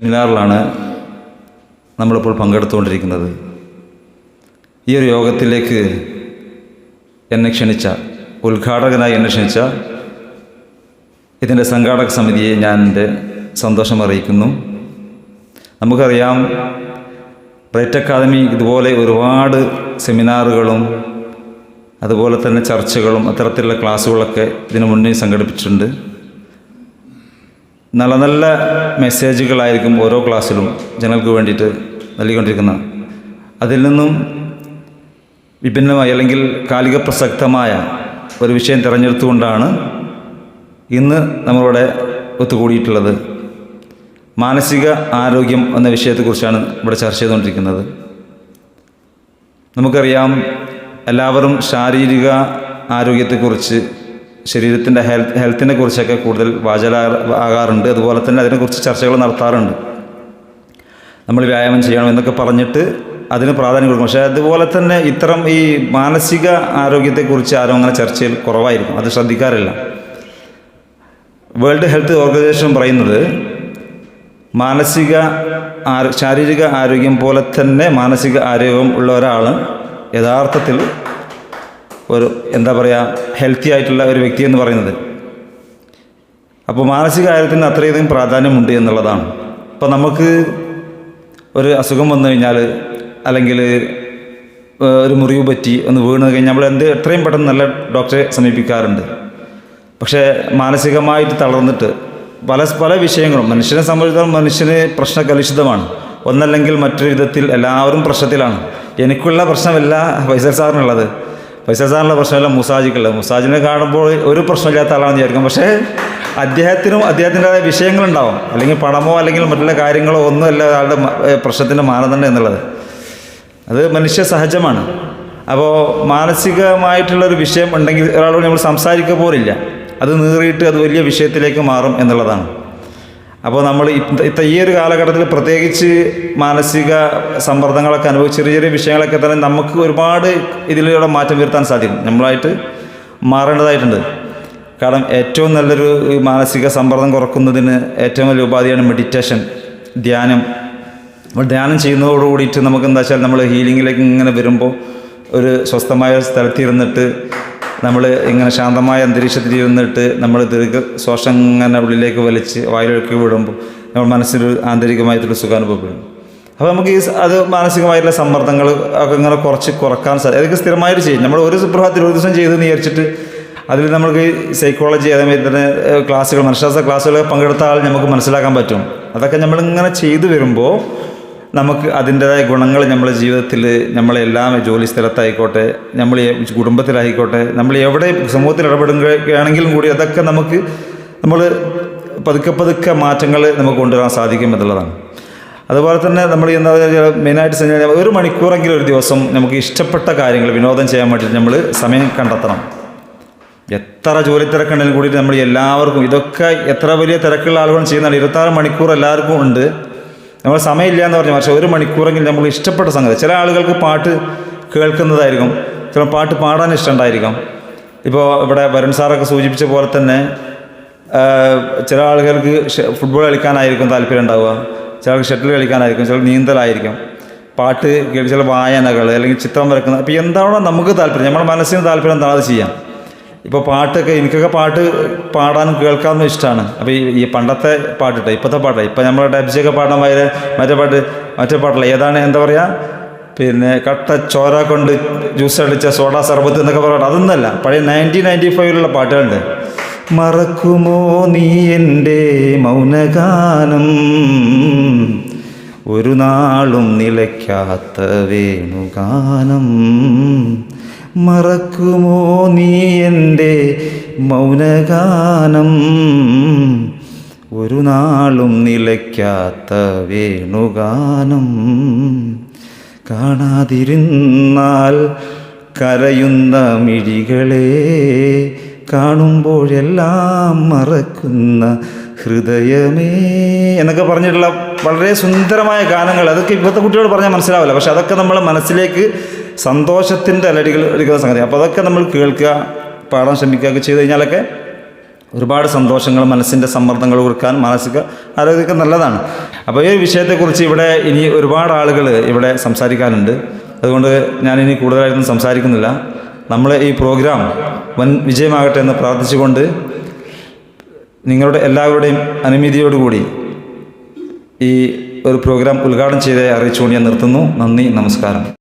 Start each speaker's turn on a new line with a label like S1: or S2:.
S1: സെമിനാറിലാണ് നമ്മളിപ്പോൾ പങ്കെടുത്തുകൊണ്ടിരിക്കുന്നത്. ഈ ഒരു യോഗത്തിലേക്ക് എന്നെ ക്ഷണിച്ച ഉദ്ഘാടകനായി എന്നെ ക്ഷണിച്ച ഇതിന്റെ സംഘാടക സമിതിയെ ഞാൻ എന്റെ സന്തോഷം അറിയിക്കുന്നു. നമുക്കറിയാം ബ്രൈറ്റ് അക്കാദമി ഇതുപോലെ ഒരുപാട് സെമിനാറുകളും അതുപോലെ തന്നെ ചർച്ചകളും അത്തരത്തിലുള്ള ക്ലാസ്സുകളൊക്കെ ഇതിനു മുന്നേ സംഘടിപ്പിച്ചിട്ടുണ്ട്. നല്ല നല്ല മെസ്സേജുകളായിരിക്കും ഓരോ ക്ലാസ്സിലും ജനങ്ങൾക്ക് വേണ്ടിയിട്ട് നൽകിക്കൊണ്ടിരിക്കുന്നത് അതിൽ നിന്നും വിഭിന്നമായി അല്ലെങ്കിൽ കാലിക പ്രസക്തമായ ഒരു വിഷയം തിരഞ്ഞെടുത്തുകൊണ്ടാണ് ഇന്ന് നമ്മളിവിടെ ഒത്തുകൂടിയിട്ടുള്ളത്. മാനസിക ആരോഗ്യം എന്ന വിഷയത്തെക്കുറിച്ചാണ് ഇവിടെ ചർച്ച ചെയ്തുകൊണ്ടിരിക്കുന്നത്. നമുക്കറിയാം എല്ലാവരും ശാരീരിക ആരോഗ്യത്തെക്കുറിച്ച് ശരീരത്തിന്റെ ഹെൽത്ത് ഹെൽത്തിനെ കുറിച്ചൊക്കെ കൂടുതൽ വാചലാ ആകാറുണ്ട്. അതുപോലെ തന്നെ അതിനെക്കുറിച്ച് ചർച്ചകൾ നടത്താറുണ്ട്. നമ്മൾ വ്യായാമം ചെയ്യണം എന്നൊക്കെ പറഞ്ഞിട്ട് അതിന് പ്രാധാന്യം കൊടുക്കും. പക്ഷേ അതുപോലെ തന്നെ ഇത്തരം ഈ മാനസിക ആരോഗ്യത്തെക്കുറിച്ച് ആരും അങ്ങനെ ചർച്ചയിൽ കുറവായിരിക്കും. അത് ശ്രദ്ധിക്കാറില്ല. വേൾഡ് ഹെൽത്ത് ഓർഗനൈസേഷൻ പറയുന്നത് മാനസിക ശാരീരിക ആരോഗ്യം പോലെ തന്നെ മാനസിക ആരോഗ്യം ഉള്ള ഒരാൾ യഥാർത്ഥത്തിൽ ഒരു എന്താ പറയുക ഹെൽത്തി ആയിട്ടുള്ള ഒരു വ്യക്തി എന്ന് പറയുന്നത്. അപ്പോൾ മാനസിക കാര്യത്തിന് അത്രയധികം പ്രാധാന്യമുണ്ട് എന്നുള്ളതാണ്. അപ്പോൾ നമുക്ക് ഒരു അസുഖം വന്നു കഴിഞ്ഞാൽ അല്ലെങ്കിൽ ഒരു മുറിവ് പറ്റി ഒന്ന് വീണ് കഴിഞ്ഞാൽ നമ്മൾ എന്ത് എത്രയും പെട്ടെന്ന് നല്ല ഡോക്ടറെ സമീപിക്കാറുണ്ട്. പക്ഷേ മാനസികമായിട്ട് തളർന്നിട്ട് പല പല വിഷയങ്ങളും മനുഷ്യനെ സംബന്ധിച്ചിടത്തോളം മനുഷ്യന് പ്രശ്ന കലുഷിതമാണ് ഒന്നല്ലെങ്കിൽ മറ്റൊരു വിധത്തിൽ എല്ലാവരും പ്രശ്നത്തിലാണ്. എനിക്കുള്ള പ്രശ്നമല്ല ഫൈസൽ സാറിനുള്ളത്. ഫൈസൽ പ്രശ്നമല്ല മുസാജിക്കുള്ളത്. മുസാജിനെ കാണുമ്പോൾ ഒരു പ്രശ്നമില്ലാത്ത ആളാണെന്ന് വിചാരിക്കും. പക്ഷേ അദ്ദേഹത്തിനും അദ്ദേഹത്തിന്റെതായ വിഷയങ്ങളുണ്ടാവും. അല്ലെങ്കിൽ പണമോ അല്ലെങ്കിൽ മറ്റുള്ള കാര്യങ്ങളോ ഒന്നുമല്ല ആളുടെ പ്രശ്നത്തിന്റെ മാനദണ്ഡം എന്നുള്ളത്. അത് മനുഷ്യ സഹജമാണ്. അപ്പോൾ മാനസികമായിട്ടുള്ളൊരു വിഷയം ഉണ്ടെങ്കിൽ ഒരാളോട് നമ്മൾ സംസാരിക്കുക പോലില്ല. അത് നീറിയിട്ട് അത് വലിയ വിഷയത്തിലേക്ക് മാറും എന്നുള്ളതാണ്. അപ്പോൾ നമ്മൾ ഇത്ത- ഈ ഒരു കാലഘട്ടത്തിൽ പ്രത്യേകിച്ച് മാനസിക സമ്മർദ്ദങ്ങളൊക്കെ അനുഭവിച്ച് ചെറിയ ചെറിയ വിഷയങ്ങളൊക്കെ തന്നെ നമുക്ക് ഒരുപാട് ഇതിലൂടെ മാറ്റം വരുത്താൻ സാധിക്കും നമ്മളായിട്ട് മാറേണ്ടതായിട്ടുണ്ട്. കാരണം ഏറ്റവും നല്ലൊരു മാനസിക സമ്മർദ്ദം കുറക്കുന്നതിന് ഏറ്റവും വലിയ ഉപാധിയാണ് മെഡിറ്റേഷൻ ധ്യാനം. നമ്മൾ ധ്യാനം ചെയ്യുന്നതോട് കൂടിയിട്ട് നമുക്ക് എന്താ വെച്ചാൽ നമ്മൾ ഹീലിങ്ങിലേക്ക് ഇങ്ങനെ വരുമ്പോൾ ഒരു സ്വസ്ഥമായ സ്ഥലത്തിരുന്നിട്ട് നമ്മൾ ഇങ്ങനെ ശാന്തമായ അന്തരീക്ഷത്തിൽ ഇരുന്നിട്ട് നമ്മൾ ദീർഘ ശ്വാസം ഇങ്ങനെ ഉള്ളിലേക്ക് വലിച്ച് വായിലേക്ക് വിടുമ്പോൾ നമ്മൾ മനസ്സിലൊരു ആന്തരികമായിട്ടൊരു സുഖം അനുഭവപ്പെടും അപ്പോൾ നമുക്ക് ഈ അത് മാനസികമായിട്ടുള്ള സമ്മർദ്ദങ്ങൾ ഒക്കെ ഇങ്ങനെ കുറച്ച് കുറയ്ക്കാൻ സാധിക്കും അതൊക്കെ സ്ഥിരമായിട്ട് ചെയ്യും. നമ്മൾ ഒരു സുപ്രഭാതത്തിൽ ഒരു ദിവസം ചെയ്ത് വിചാരിച്ചിട്ട് അതിൽ നമുക്ക് സൈക്കോളജി അതേമാതിരി തന്നെ ക്ലാസ്സുകൾ മനഃശാസ്ത്ര ക്ലാസ്സുകൾ പങ്കെടുത്ത ആൾ നമുക്ക് മനസ്സിലാക്കാൻ പറ്റും. അതൊക്കെ നമ്മളിങ്ങനെ ചെയ്തു വരുമ്പോൾ നമുക്ക് അതിന്റേതായ ഗുണങ്ങൾ നമ്മളെ ജീവിതത്തിൽ നമ്മളെല്ലാം ജോലി സ്ഥലത്തായിക്കോട്ടെ നമ്മൾ കുടുംബത്തിലായിക്കോട്ടെ നമ്മൾ എവിടെ സമൂഹത്തിൽ ഇടപെടുകയാണെങ്കിലും കൂടി അതൊക്കെ നമുക്ക് നമ്മൾ പതുക്കെ പതുക്കെ മാറ്റങ്ങൾ നമുക്ക് കൊണ്ടുവരാൻ സാധിക്കും എന്നുള്ളതാണ്. അതുപോലെ തന്നെ നമ്മൾ എന്താ മെയിനായിട്ട് കഴിഞ്ഞാൽ ഒരു മണിക്കൂറെങ്കിലും ഒരു ദിവസം നമുക്ക് ഇഷ്ടപ്പെട്ട കാര്യങ്ങൾ വിനോദം ചെയ്യാൻ വേണ്ടിയിട്ട് നമ്മൾ സമയം കണ്ടെത്തണം. എത്ര ജോലി തിരക്കുണ്ടെങ്കിലും കൂടി നമ്മൾ എല്ലാവർക്കും ഇതൊക്കെ എത്ര വലിയ തിരക്കുള്ള ആളുകളും ചെയ്യുന്നതാണ്. ഇരുപത്താറ് മണിക്കൂർ എല്ലാവർക്കും ഉണ്ട്. നമ്മൾ സമയമില്ല എന്ന് പറഞ്ഞാൽ പക്ഷേ ഒരു മണിക്കൂറെങ്കിലും നമ്മൾ ഇഷ്ടപ്പെട്ട സംഗതി. ചില ആളുകൾക്ക് പാട്ട് കേൾക്കുന്നതായിരിക്കും. ചില പാട്ട് പാടാൻ ഇഷ്ടമുണ്ടായിരിക്കും. ഇപ്പോൾ ഇവിടെ വരുൺ സാറൊക്കെ സൂചിപ്പിച്ച പോലെ തന്നെ ചില ആളുകൾക്ക് ഫുട്ബോൾ കളിക്കാനായിരിക്കും താല്പര്യം ഉണ്ടാവുക. ചിലർക്ക് ഷട്ടിൽ കളിക്കാനായിരിക്കും ചിലർ നീന്തലായിരിക്കും. പാട്ട് ചില വായനകൾ അല്ലെങ്കിൽ ചിത്രം വരക്കുന്ന അപ്പോൾ എന്താണോ നമുക്ക് താല്പര്യം. നമ്മുടെ മനസ്സിന് താല്പര്യം എന്താണ് അത് ചെയ്യാം. ഇപ്പോൾ പാട്ടൊക്കെ എനിക്കൊക്കെ പാട്ട് പാടാൻ കേൾക്കാനും ഇഷ്ടമാണ് അപ്പോൾ ഈ ഈ പണ്ടത്തെ പാട്ടിട്ട് ഇപ്പോഴത്തെ പാട്ടാണ് ഇപ്പം നമ്മുടെ ഡബ്ജൊക്കെ പാടാൻ വരെ മറ്റേ പാട്ട് മറ്റേ പാട്ടില്ല ഏതാണ് എന്താ പറയുക പിന്നെ കട്ട ചോര കൊണ്ട് ജ്യൂസ് അടിച്ച സോഡ സർബത്ത് എന്നൊക്കെ പറഞ്ഞു അതൊന്നല്ല പഴയ നയന്റീൻ നയന്റി ഫൈവിലുള്ള പാട്ടുകളുണ്ട്. മറക്കുമോ നീ എന്റെ മൗനഗാനം? ഒരു നാളും നിലയ്ക്കാത്ത വേണുഗാനം. മറക്കുമോ നീ എന്റെ മൗനഗാനം? ഒരു നാളും നിലയ്ക്കാത്ത വേണുഗാനം. കാണാതിരുന്നാൽ കരയുന്ന മിഴികളെ കാണുമ്പോഴെല്ലാം മറക്കുന്ന ഹൃദയമേ എന്നൊക്കെ പറഞ്ഞിട്ടുള്ള വളരെ സുന്ദരമായ ഗാനങ്ങൾ. അതൊക്കെ ഇപ്പോഴത്തെ കുട്ടികളോട് പറഞ്ഞാൽ മനസ്സിലാവില്ല. പക്ഷെ അതൊക്കെ നമ്മൾ മനസ്സിലേക്ക് സന്തോഷത്തിന്റെ അലടികൾ എടുക്കുന്ന സംഗതി. അപ്പോൾ അതൊക്കെ നമ്മൾ കേൾക്കുക പാടാൻ ശ്രമിക്കുക ഒക്കെ ചെയ്ത് കഴിഞ്ഞാലൊക്കെ ഒരുപാട് സന്തോഷങ്ങൾ മനസ്സിന്റെ സമ്മർദ്ദങ്ങൾ കൊടുക്കാൻ മാനസിക ആരോഗ്യമൊക്കെ നല്ലതാണ്. അപ്പോൾ ഈ വിഷയത്തെക്കുറിച്ച് ഇവിടെ ഇനി ഒരുപാട് ആളുകൾ ഇവിടെ സംസാരിക്കാനുണ്ട്. അതുകൊണ്ട് ഞാനിനി കൂടുതലായിട്ടൊന്നും സംസാരിക്കുന്നില്ല. നമ്മൾ ഈ പ്രോഗ്രാം വൻ വിജയമാകട്ടെ എന്ന് പ്രാർത്ഥിച്ചുകൊണ്ട് നിങ്ങളുടെ എല്ലാവരുടെയും അനുമതിയോടുകൂടി ഈ ഒരു പ്രോഗ്രാം ഉദ്ഘാടനം ചെയ്തേ അറിയിച്ചുകൊണ്ട് ഞാൻ നിർത്തുന്നു. നന്ദി നമസ്കാരം.